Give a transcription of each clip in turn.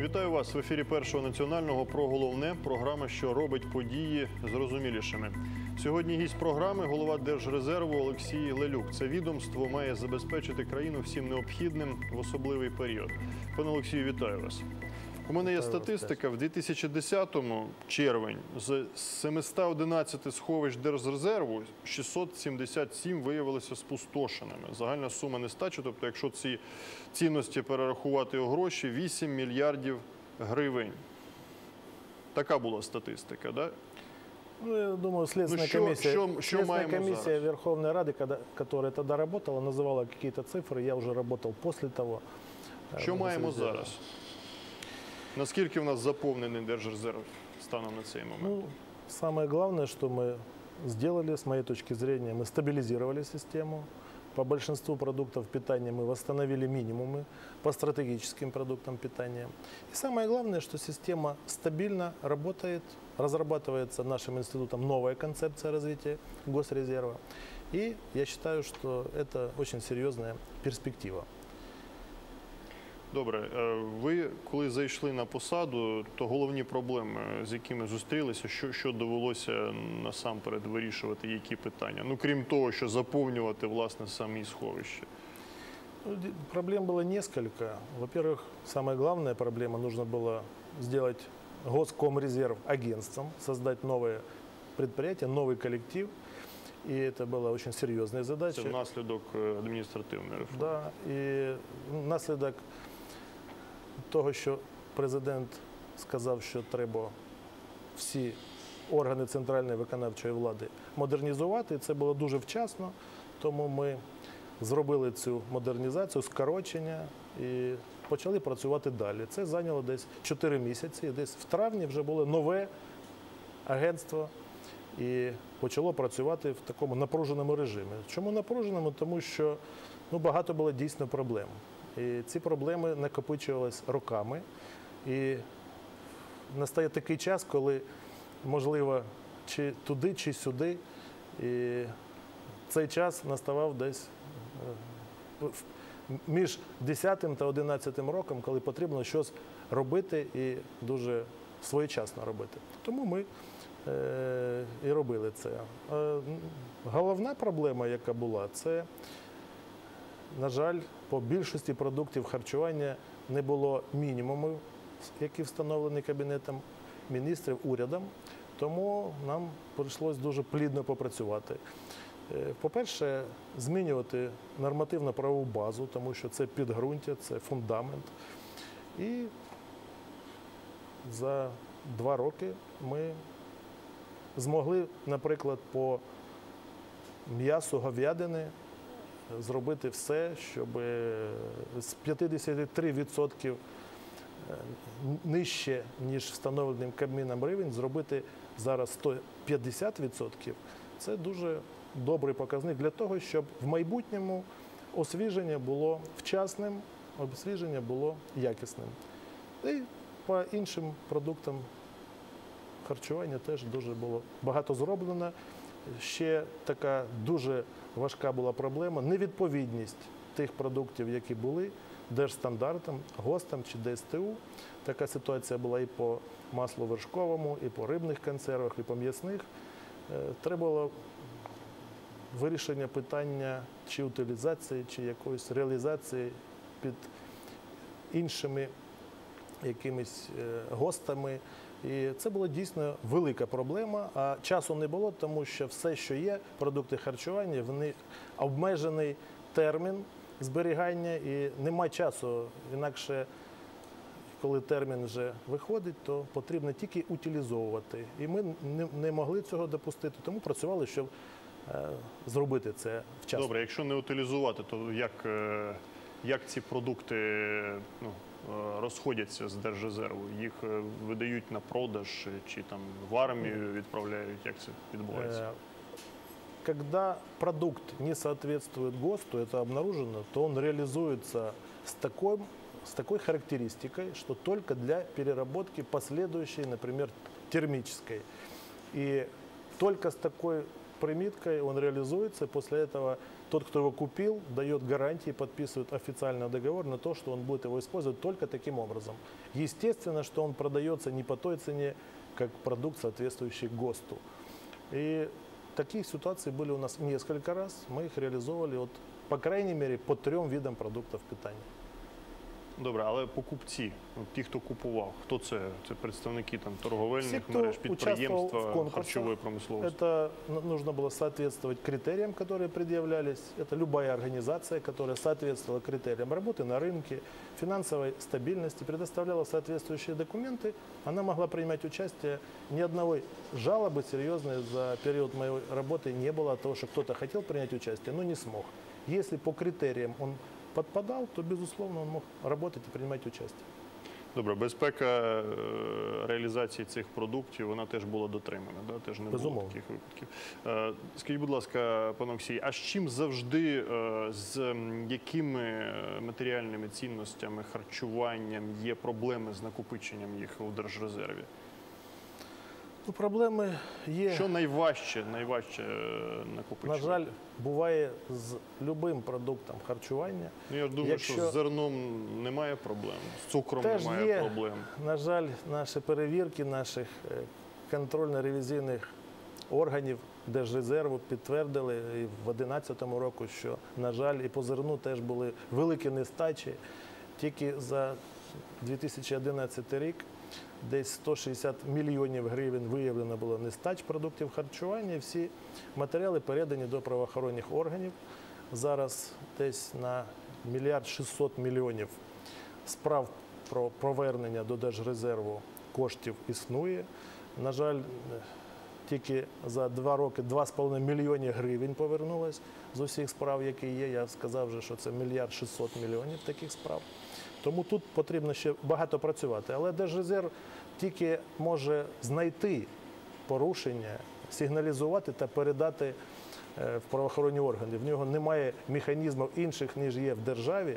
Вітаю вас в ефірі першого національного про головне програма, що робить події зрозумілішими. Сьогодні гість програми голова Держрезерву Олексій Лелюк. Це відомство має забезпечити країну всім необхідним в особливий період. Пане Олексію, вітаю вас. У мене є статистика в 2010-му, червень, з 711 сховищ Держрезерву 677 виявилися спустошеними. Загальна сума нестачі, тобто, якщо ці цінності перерахувати у гроші, 8 мільярдів гривень. Така була статистика, да? Ну, я думаю, Следственная Ну, що- комиссия, що- що Следственная маємо комиссия зараз? Верховной Рады, когда, которая тогда работала, называла какие-то цифры. Я уже работал после того. э, Що в маємо Госрезерве. зараз? Наскільки в нас заповнений Держрезерв станом на цей момент? Ну, самое главное, что мы сделали, с моей точки зрения, мы стабилизировали систему. По большинству продуктов питания мы восстановили минимумы по стратегическим продуктам питания. И самое главное, что система стабильно работает, разрабатывается нашим институтом новая концепция развития госрезерва. И я считаю, что это очень серьезная перспектива. Добре, Е, ви коли зайшли на посаду, то головні проблеми, з якими зустрілися, що, що довелося насамперед вирішувати, які питання? Ну крім того, що заповнювати власне самі сховища. Ну, ди- Проблем было несколько. Во-первых, самая главная проблема, нужно было сделать Госкомрезерв агентством, создать новое предприятие, новый коллектив. И это была очень серьезная задача. Це внаслідок е, адміністративної реформи. Да, і наслідок того, що президент сказав, що треба всі органи центральної виконавчої влади модернізувати, це було дуже вчасно, тому ми зробили цю модернізацію, скорочення і почали працювати далі. Це зайняло десь 4 місяці. і Десь в травні вже було нове агентство і почало працювати в такому напруженому режимі. Чому напруженому? Тому що ну, багато було дійсно проблем. І ці проблеми накопичувалися роками. І настає такий час, коли можливо чи туди, чи сюди. І цей час наставав десь е, між 10 та 11 роком, коли потрібно щось робити і дуже своєчасно робити. Тому ми е, і робили це. Е, головна проблема, яка була, це, на жаль, по більшості продуктів харчування не було мінімумів, які встановлені Кабінетом міністрів урядом. Тому нам прийшлось дуже плідно попрацювати. Е, По-перше, змінювати нормативно-правову базу, тому що це підґрунтя, це фундамент. І за два роки ми змогли, наприклад, по м'ясу говядини зробити все, щоб е, з 53% е, нижче, ніж встановленим Кабміном рівень, зробити зараз 150%. Це дуже добрий показник для того, щоб в майбутньому освіження було вчасним, освіження було якісним. І по іншим продуктам харчування теж дуже було багато зроблено. Ще така дуже важка була проблема невідповідність тих продуктів, які були держстандартам, ГОСТам чи ДСТУ. Така ситуація була і по маслу вершковому, і по рибних консервах, і по м'ясних. Е, Треба було вирішення питання чи утилізації, чи якоїсь реалізації під іншими якимись е, гостами. І це була дійсно велика проблема. А часу не було, тому що все, що є, продукти харчування, вони обмежений термін зберігання і немає часу. Інакше, коли термін вже виходить, то потрібно тільки утилізовувати. І ми не, могли цього допустити, тому працювали, щоб е, зробити це вчасно. Добре, якщо не утилізувати, то як, е, як ці продукти ну, розходяться з Держрезерву? Їх е, видають на продаж е, чи там в армію відправляють? Як це відбувається? Э, Когда продукт не соответствует ГОСТу, это обнаружено, то он реализуется с таким с такой характеристикой, что только для переработки последующей, например, термической. И только с такой примиткой он реализуется. После этого тот, кто его купил, дает гарантии, подписывает официальный договор на то, что он будет его использовать только таким образом. Естественно, что он продается не по той цене, как продукт, соответствующий ГОСТу. И таких ситуаций были у нас несколько раз. Мы их реализовывали, вот, по крайней мере, по трем видам продуктов питания. Добре, але покупці, от ті, хто купував, хто це? Це представники там торговельних Всі, хто мереж, участвував в підприємства, конкурсах, харчової промисловості. Это ну, нужно было соответствовать критериям, которые предъявлялись. Это любая организация, которая соответствовала критериям работы на рынке, финансовой стабильности, предоставляла соответствующие документы. Она могла принимать участие. Ни одного жалобы серьезной за период моей работы не было от того, что кто-то хотел принять участие, но не смог. Если по критериям он подпадал, то, безусловно, он мог работать и принимать участие. Добре, безпека е, реалізації цих продуктів вона теж була дотримана, да? теж не було таких випадків. Е, Скажіть, будь ласка, пане Олексій, а з чим завжди, е, з якими матеріальними цінностями, харчуванням є проблеми з накопиченням їх у держрезерві? Ну, проблеми є. Що найважче, найважче е, На жаль, буває з любим продуктом харчування. Ну, я думаю, що з зерном немає проблем, з цукром Теж немає є. проблем. На жаль, наші перевірки наших е, контрольно-ревізійних органів Держрезерву підтвердили і в 2011 року, що, на жаль, і по зерну теж були великі нестачі. Тільки за 2011 рік десь 160 мільйонів гривень виявлено було нестач продуктів харчування. Всі матеріали передані до правоохоронних органів. Зараз десь на мільярд 600 мільйонів справ про повернення до Держрезерву коштів існує. На жаль, тільки за два роки 2,5 мільйони гривень повернулось з усіх справ, які є. Я сказав вже, що це мільярд 600 мільйонів таких справ. Тому тут потрібно ще багато працювати. Але Держрезерв тільки може знайти порушення, сигналізувати та передати е, в правоохоронні органи. В нього немає механізмів інших, ніж є в державі,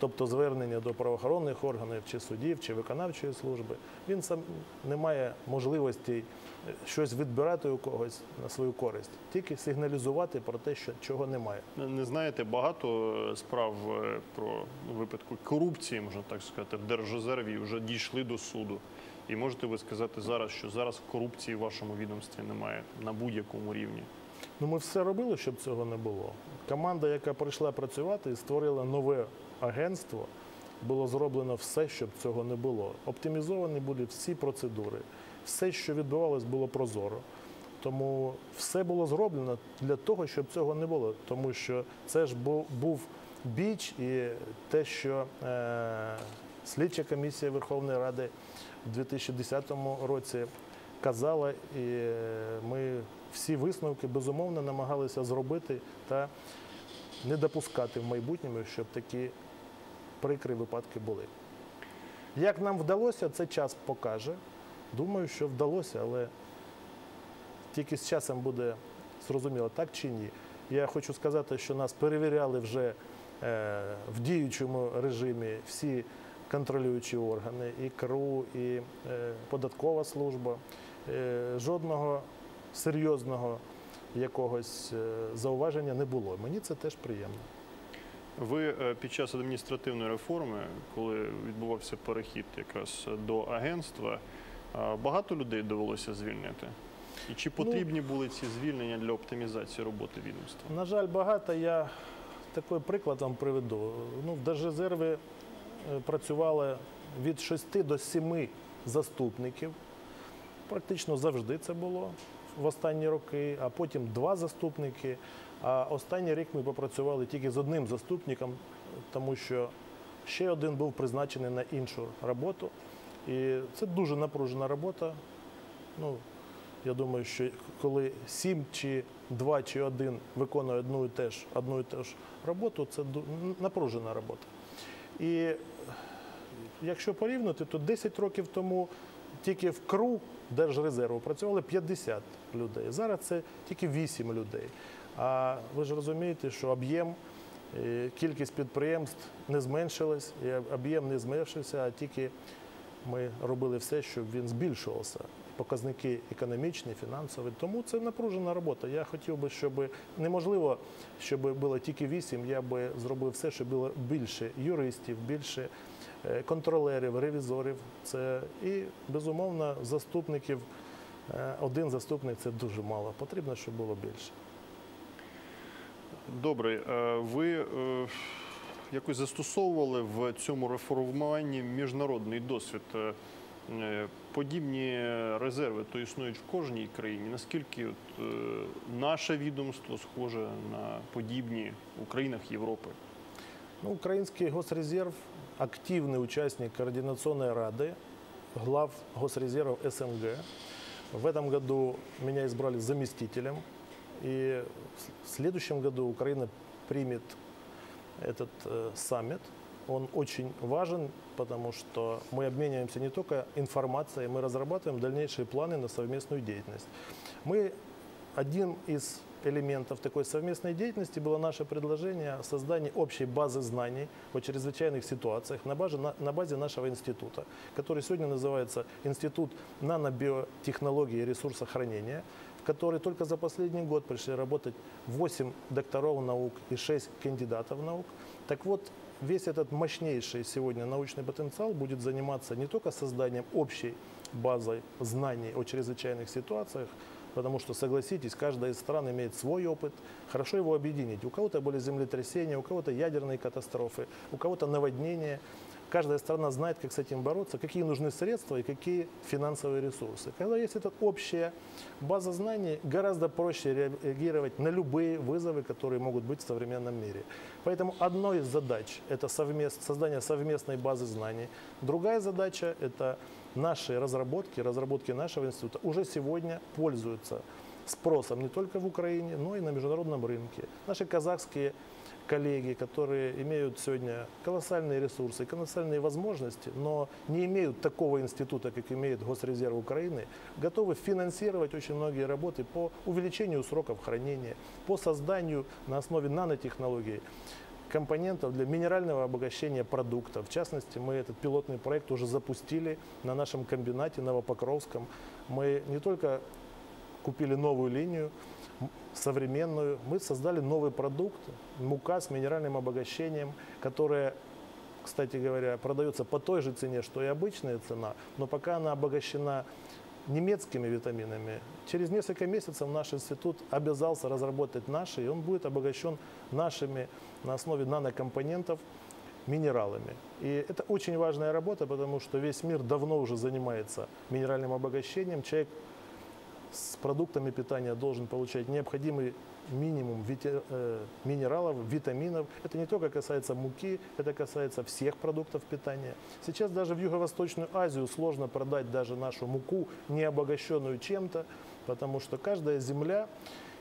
тобто звернення до правоохоронних органів, чи судів, чи виконавчої служби. Він сам не має можливості е, щось відбирати у когось на свою користь, тільки сигналізувати про те, що чого немає. Не знаєте, багато е, справ е, про випадку корупції, можна так сказати, в Держрезерві вже дійшли до суду. І можете ви сказати зараз, що зараз корупції в вашому відомстві немає на будь-якому рівні? Ну, ми все робили, щоб цього не було. Команда, яка прийшла працювати і створила нове агентство, було зроблено все, щоб цього не було. Оптимізовані були всі процедури, все, що відбувалось, було прозоро. Тому все було зроблено для того, щоб цього не було. Тому що це ж був, біч і те, що е, слідча комісія Верховної Ради в 2010 році казала, і е, ми всі висновки безумовно намагалися зробити та не допускати в майбутньому, щоб такі прикрі випадки були. Як нам вдалося, це час покаже. Думаю, що вдалося, але тільки з часом буде зрозуміло, так чи ні. Я хочу сказати, що нас перевіряли вже е, в діючому режимі всі контролюючі органи, і КРУ, і е, податкова служба. Е, жодного серйозного якогось зауваження не було. Мені це теж приємно. Ви е, під час адміністративної реформи, коли відбувався перехід якраз до агентства, багато людей довелося звільнити. І чи потрібні були ці звільнення для оптимізації роботи відомства? На жаль, багато я такий приклад вам приведу. Ну, в Держрезерві е, працювало від 6 до 7 заступників. Практично завжди це було в останні роки, а потім два заступники. А останній рік ми попрацювали тільки з одним заступником, тому що ще один був призначений на іншу роботу. І це дуже напружена робота. Ну, я думаю, що коли сім чи два чи один виконує одну і те ж, одну і те ж роботу, це напружена робота. І якщо порівняти, то 10 років тому тільки в КРУ Держрезерву працювали 50 людей. Зараз це тільки 8 людей. А ви ж розумієте, що об'єм кількість підприємств не зменшилась, і об'єм не зменшився, а тільки ми робили все, щоб він збільшувався. Показники економічні, фінансові. Тому це напружена робота. Я хотів би, щоб неможливо, щоб було тільки вісім. Я би зробив все, щоб було більше юристів, більше е, контролерів, ревізорів. Це і безумовно заступників. Е, Один заступник це дуже мало. Потрібно, щоб було більше. Добре, е, ви е, якось застосовували в цьому реформуванні міжнародний досвід. Е, е, Подібні резерви то існують в кожній країні. Наскільки от, е, наше відомство схоже на подібні у країнах Європи? Ну, Украинский госрезерв – активный участник Координационной рады глав госрезервов СНГ. В этом году меня избрали заместителем. И в следующем году Украина примет этот э, саммит. Он очень важен, потому что мы обмениваемся не только информацией, мы разрабатываем дальнейшие планы на совместную деятельность. Мы один из элементов такой совместной деятельности было наше предложение о создании общей базы знаний о чрезвычайных ситуациях на базе, на, на базе нашего института, который сегодня называется Институт нанобиотехнологии и ресурсохранения, который только за последний год пришли работать 8 докторов наук и 6 кандидатов наук. Так вот, весь этот мощнейший сегодня научный потенциал будет заниматься не только созданием общей базой знаний о чрезвычайных ситуациях, потому что, согласитесь, каждая из стран имеет свой опыт, хорошо его объединить. У кого-то были землетрясения, у кого-то ядерные катастрофы, у кого-то наводнения. Каждая страна знает, как с этим бороться, какие нужны средства и какие финансовые ресурсы. Когда есть эта общая база знаний, гораздо проще реагировать на любые вызовы, которые могут быть в современном мире. Поэтому одной из задач – это совмест- создание совместной базы знаний. Другая задача – это наши разработки, разработки нашего института уже сегодня пользуются спросом не только в Украине, но и на международном рынке. Наши казахские коллеги, которые имеют сегодня колоссальные ресурсы, колоссальные возможности, но не имеют такого института, как имеет Госрезерв Украины, готовы финансировать очень многие работы по увеличению сроков хранения, по созданию на основе нанотехнологий компонентов для минерального обогащения продуктов. В частности, мы этот пилотный проект уже запустили на нашем комбинате Новопокровском. Мы не только купили новую линию, современную, мы создали новый продукт, мука с минеральным обогащением, которая, кстати говоря, продается по той же цене, что и обычная цена, но пока она обогащена немецкими витаминами. Через несколько месяцев наш институт обязался разработать наши, и он будет обогащен нашими на основе нанокомпонентов минералами. И это очень важная работа, потому что весь мир давно уже занимается минеральным обогащением. Человек с продуктами питания должен получать необходимый минимум э, минералов, витаминов. Это не только касается муки, это касается всех продуктов питания. Сейчас даже в Юго-Восточную Азию сложно продать даже нашу муку, не обогащенную чем-то, потому что каждая земля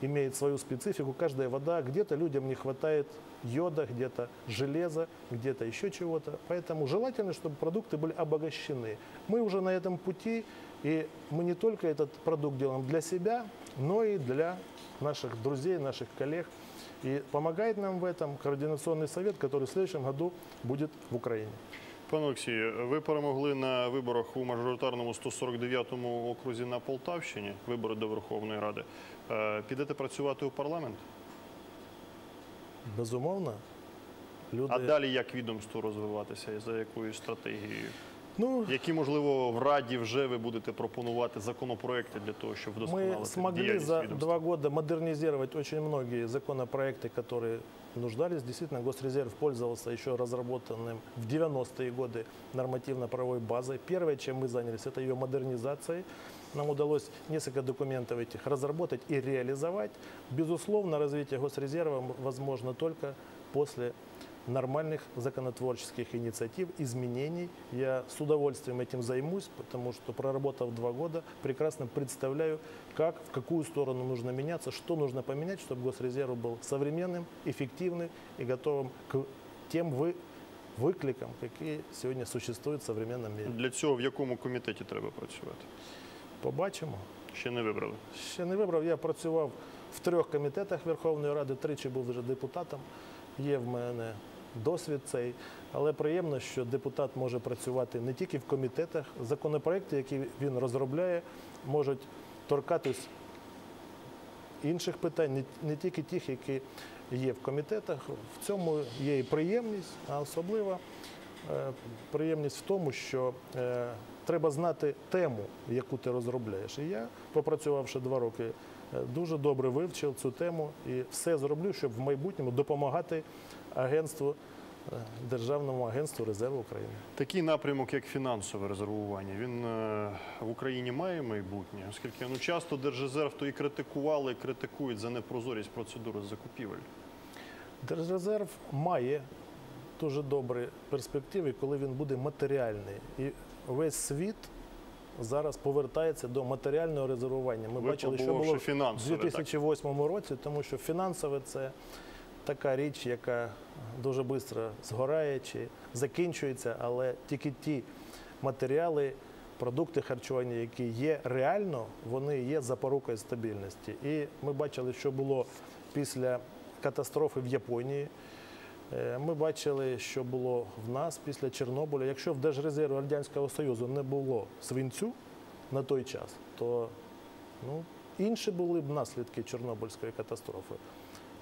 имеет свою специфику, каждая вода, где-то людям не хватает йода, где-то железа, где-то еще чего-то. Поэтому желательно, чтобы продукты были обогащены. Мы уже на этом пути, и мы не только этот продукт делаем для себя, но и для наших друзей, наших коллег. И помогает нам в этом Координационный совет, который в следующем году будет в Украине. Пане Олексію, ви перемогли на виборах у мажоритарному 149-му окрузі на Полтавщині, вибори до Верховної Ради. Е, Підете працювати у парламент? Безумовно, люди... А далі як відомству розвиватися і за якою стратегією? Ну, Які, можливо, в Раді вже ви будете пропонувати законопроекти для того, щоб Мы вдосконалити смогли діяльність за відомства? два года модернизировать очень многие законопроекты, которые нуждались. Действительно, Госрезерв пользовался еще разработанным в 90-е годы нормативно-правовой базой. Первое, чем мы занялись, это ее модернизацией. Нам удалось несколько документов этих разработать и реализовать. Безусловно, развитие Госрезерва возможно только после нормальных законотворческих инициатив, изменений. Я с удовольствием этим займусь, потому что, проработав два года, прекрасно представляю, как, в какую сторону нужно меняться, что нужно поменять, чтобы Госрезерв был современным, эффективным и готовым к тем вы, выкликам, какие сегодня существуют в современном мире. Для цього в якому комітеті треба працювати? Побачимо. Ще не вибрали. Ще не вибрав. Я працював в трьох комітетах Верховної Ради, тричі був вже депутатом. є в мене досвід цей, але приємно, що депутат може працювати не тільки в комітетах. Законопроекти, які він розробляє, можуть торкатись інших питань, не, тільки тих, які є в комітетах. В цьому є і приємність, а особливо е, приємність в тому, що е, треба знати тему, яку ти розробляєш. І я, попрацювавши два роки, е, дуже добре вивчив цю тему і все зроблю, щоб в майбутньому допомагати агентству, е, Державному агентству резерву України. Такий напрямок, як фінансове резервування, він е, в Україні має майбутнє, оскільки ну, часто Держрезерв то і критикували, і критикують за непрозорість процедури закупівель. Держрезерв має дуже добрі перспективи, коли він буде матеріальний. І весь світ зараз повертається до матеріального резервування. Ми бачили, що було в фінансове. так. 2008 році, тому що фінансове це така річ, яка дуже швидко згорає чи закінчується, але тільки ті матеріали, продукти харчування, які є реально, вони є запорукою стабільності. І ми бачили, що було після катастрофи в Японії. Е, Ми бачили, що було в нас після Чорнобиля. Якщо в Держрезерві Радянського Союзу не було свинцю на той час, то ну, інші були б наслідки Чорнобильської катастрофи.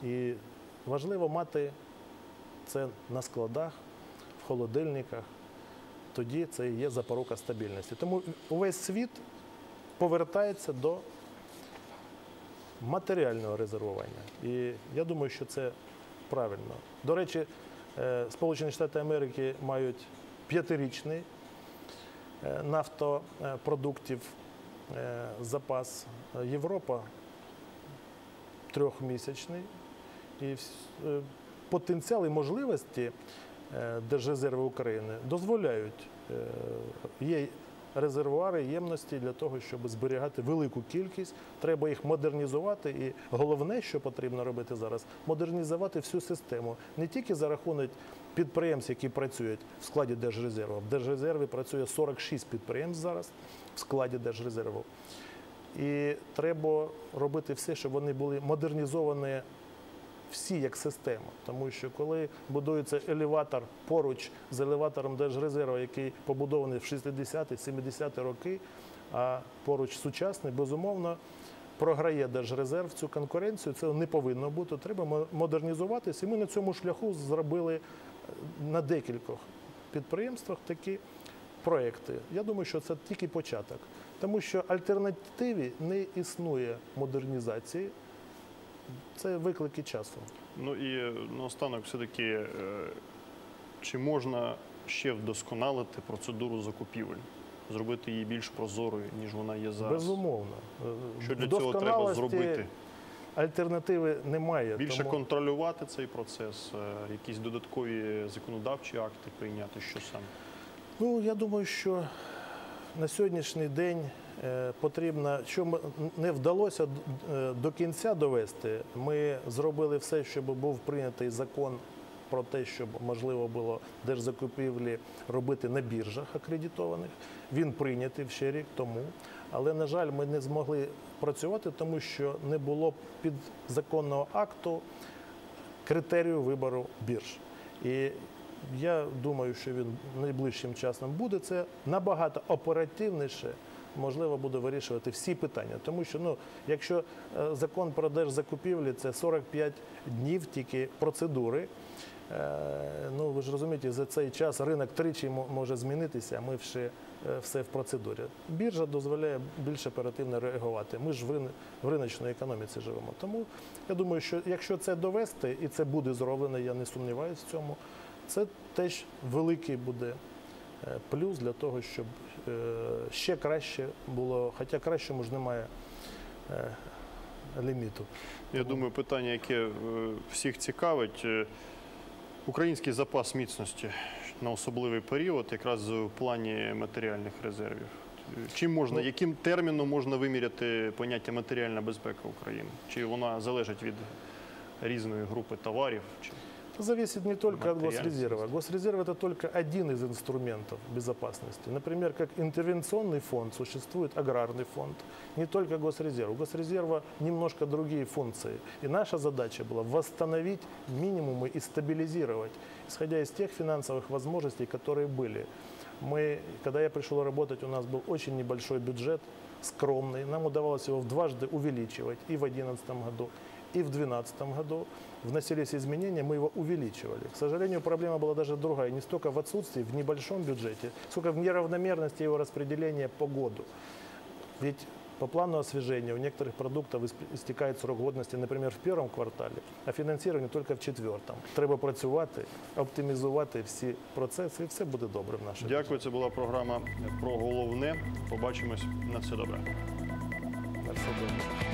І важливо мати це на складах, в холодильниках. Тоді це і є запорука стабільності. Тому увесь світ повертається до матеріального резервування. І я думаю, що це правильно. До речі, е, Сполучені Штати Америки мають п'ятирічний е, нафтопродуктів е, запас. Європа трьохмісячний. І е, потенціал і можливості е, Держрезерву України дозволяють. е, Є резервуари, ємності для того, щоб зберігати велику кількість. Треба їх модернізувати. І головне, що потрібно робити зараз, модернізувати всю систему. Не тільки за рахунок підприємств, які працюють в складі Держрезерву. В Держрезерві працює 46 підприємств зараз в складі Держрезерву. І треба робити все, щоб вони були модернізовані всі як система. Тому що коли будується елеватор поруч з елеватором Держрезерву, який побудований в 60-70-ті роки, а поруч сучасний, безумовно, програє Держрезерв цю конкуренцію. Це не повинно бути. Треба модернізуватися. І ми на цьому шляху зробили е, на декількох підприємствах такі проекти. Я думаю, що це тільки початок. Тому що альтернативі не існує модернізації. Це виклики часу. Ну і е, наостанок, все-таки, е, чи можна ще вдосконалити процедуру закупівель, зробити її більш прозорою, ніж вона є зараз? Безумовно. Е, Що для цього треба зробити? Альтернативи немає. Більше тому контролювати цей процес, якісь додаткові законодавчі акти прийняти, що саме? Ну, я думаю, що на сьогоднішній день потрібно, що не вдалося е, до кінця довести, ми зробили все, щоб був прийнятий закон про те, щоб можливо було держзакупівлі робити на біржах акредитованих. Він прийнятий ще рік тому. Але, на жаль, ми не змогли працювати, тому що не було підзаконного акту критерію вибору бірж. І я думаю, що він найближчим часом буде. Це набагато оперативніше. Можливо, буде вирішувати всі питання, тому що ну, якщо е, закон про держзакупівлі це 45 днів тільки процедури. е, Ну ви ж розумієте, за цей час ринок тричі може змінитися, а ми ще е, все в процедурі. Біржа дозволяє більш оперативно реагувати. Ми ж в риночній економіці живемо. Тому я думаю, що якщо це довести, і це буде зроблено, я не сумніваюся в цьому, це теж великий буде плюс для того, щоб ще краще було, хоча кращому ж немає е, ліміту. Я думаю, питання, яке е, всіх цікавить, е, український запас міцності на особливий період, якраз в плані матеріальних резервів. Е, Чим можна, Ну, яким терміном можна виміряти поняття матеріальна безпека України? Чи вона залежить від різної групи товарів? Чи... Зависит не только от госрезерва. Госрезерв это только один из инструментов безопасности. Например, как интервенционный фонд существует аграрный фонд, не только госрезерв. У госрезерва немножко другие функции. И наша задача была восстановить минимумы и стабилизировать, исходя из тех финансовых возможностей, которые были. Мы, когда я пришел работать, у нас был очень небольшой бюджет, скромный. Нам удавалось его в дважды увеличивать и в 2011 году, и в 2012 году. Вносились изменения, мы его увеличивали. К сожалению, проблема была даже другая. Не столько в отсутствии, в небольшом бюджете, сколько в неравномерности его распределения по году. Ведь по плану освежения у некоторых продуктов ис- истекает срок годности, наприклад, в першому кварталі, а фінансування тільки в четвертому. Треба працювати, оптимізувати всі процеси, і все буде добре в нашій Дякую. Це була програма про головне. Побачимось на все добре. державі. На все добре.